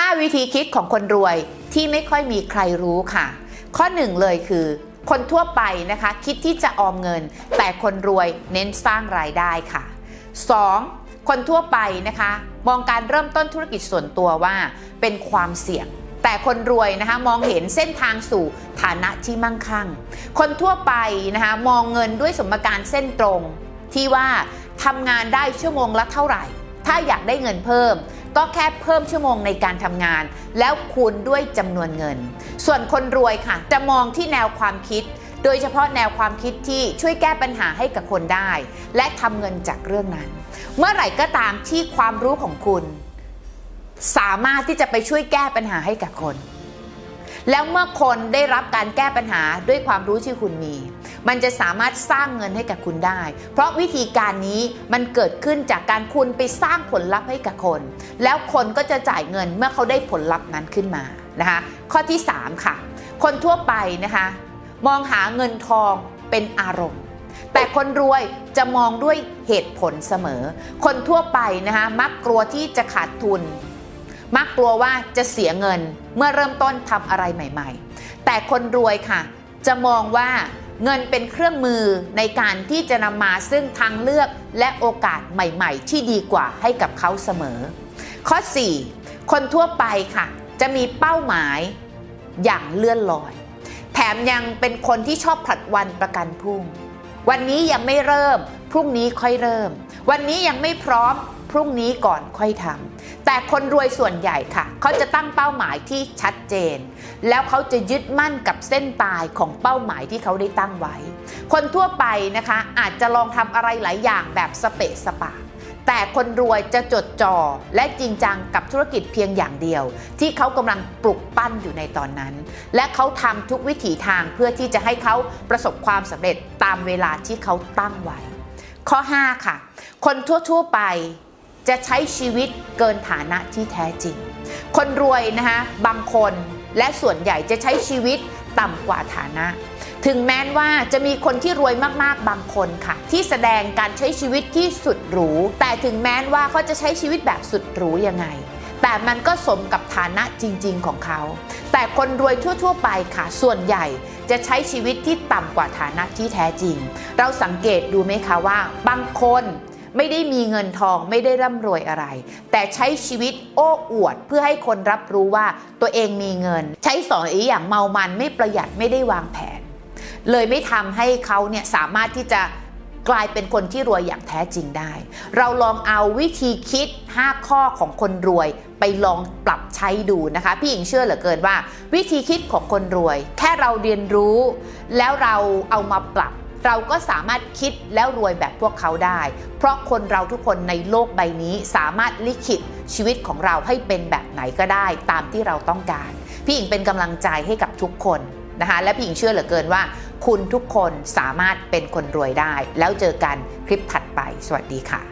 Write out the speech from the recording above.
5 วิธีคิดของคนรวยที่ไม่ค่อยมีใครรู้ค่ะ ข้อ 1 เลยคือ คนทั่วไปนะคะ คิดที่จะออมเงิน แต่คนรวยเน้นสร้างรายได้ค่ะ 2. คนทั่วไปนะคะ มองการเริ่มต้นธุรกิจส่วนตัวว่าเป็นความเสี่ยงแต่คนรวยนะคะมองเห็นเส้นทางสู่ฐานะที่มั่งคั่ง คนทั่วไปนะคะมองเงินด้วยสมการเส้นตรง ที่ว่าทำงานได้ชั่วโมงละเท่าไหร่ ถ้าอยากได้เงินเพิ่ม ก็แค่เพิ่มชั่วโมงในการทำงาน แล้วคูณด้วยจำนวนเงิน ส่วนคนรวยค่ะ จะมองที่แนวความคิด โดยเฉพาะแนวความคิดที่ช่วยแก้ปัญหาให้กับคนได้ และทำเงินจากเรื่องนั้น เมื่อไหร่ก็ตามที่ความรู้ของคุณ สามารถที่จะไปช่วยแก้ปัญหาให้กับคน แล้วเมื่อคนได้รับการแก้ปัญหาด้วยความรู้ที่คุณมี มันจะสามารถสร้างเงินให้กับคุณได้ เพราะวิธีการนี้มันเกิดขึ้นจากการคุณไปสร้างผลลัพธ์ให้กับคน แล้วคนก็จะจ่ายเงินเมื่อเขาได้ผลลัพธ์นั้นขึ้นมานะคะข้อที่ 3 ค่ะ คนทั่วไปนะคะมองหาเงินทองเป็นอารมณ์ แต่คนรวยจะมองด้วยเหตุผลเสมอ คนทั่วไปนะคะมักกลัวที่จะขาดทุน มักกลัวว่าจะเสียเงินเมื่อเริ่มต้นทำอะไรใหม่ ๆ แต่คนรวยค่ะ จะมองว่าเงินเป็นเครื่องมือในการที่จะนำมาซึ่งทางเลือกและโอกาสใหม่ ๆ ที่ดีกว่าให้กับเขาเสมอ ข้อ 4 คนทั่วไปค่ะ จะมีเป้าหมายอย่างเลื่อนลอย แถมยังเป็นคนที่ชอบผลัดวันประกันพรุ่ง วันนี้ยังไม่เริ่ม พรุ่งนี้ค่อยเริ่ม วันนี้ยังไม่พร้อม พรุ่งนี้ก่อนค่อยทำแต่คนรวยส่วนใหญ่ค่ะ เขาจะตั้งเป้าหมายที่ชัดเจน แล้วเขาจะยึดมั่นกับเส้นตายของเป้าหมายที่เขาได้ตั้งไว้ คนทั่วไปนะคะอาจจะลองทำอะไรหลายอย่างแบบสเปะสปะแต่คนรวยจะจดจ่อและจริงจังกับธุรกิจเพียงอย่างเดียว ที่เขากำลังปลุกปั้นอยู่ในตอนนั้น และเขาทำทุกวิถีทางเพื่อที่จะให้เขาประสบความสำเร็จตามเวลาที่เขาตั้งไว้ ข้อ 5 ค่ะ คนทั่วๆไป จะใช้ชีวิตเกินฐานะที่แท้จริง คนรวยนะคะบางคนและส่วนใหญ่จะใช้ชีวิตต่ำกว่าฐานะ ถึงแม้ว่าจะมีคนที่รวยมากๆบางคนค่ะ ที่แสดงการใช้ชีวิตที่สุดหรู แต่ถึงแม้ว่าเขาจะใช้ชีวิตแบบสุดหรูยังไง แต่มันก็สมกับฐานะจริง ๆ ของเขา แต่คนรวยทั่ว ๆ ไปค่ะ ส่วนใหญ่จะใช้ชีวิตที่ต่ำกว่าฐานะที่แท้จริง เราสังเกตดูไหมคะว่า บางคน ไม่ได้มีเงินทองไม่ได้ร่ำรวยอะไร แต่ใช้ชีวิตโอ้อวดเพื่อให้คนรับรู้ว่าตัวเองมีเงิน ใช้สอยอย่างเมามันไม่ประหยัดไม่ได้วางแผน เลยไม่ทำให้เขาเนี่ยสามารถที่จะกลายเป็นคนที่รวยอย่างแท้จริงได้ เราลองเอาวิธีคิด 5 ข้อของคนรวย ไปลองปรับใช้ดูนะคะ พี่หญิงเชื่อเหลือเกินว่า วิธีคิดของคนรวย แค่เราเรียนรู้ แล้วเราเอามาปรับ เราก็สามารถคิดแล้วรวยแบบพวกเขาได้ เพราะคนเราทุกคนในโลกใบนี้สามารถลิขิตชีวิตของเราให้เป็นแบบไหนก็ได้ ตามที่เราต้องการ พี่หญิงเป็นกำลังใจให้กับทุกคนนะคะและพี่หญิงเชื่อเหลือเกินว่า คุณทุกคนสามารถเป็นคนรวยได้ แล้วเจอกันคลิปถัดไป สวัสดีค่ะ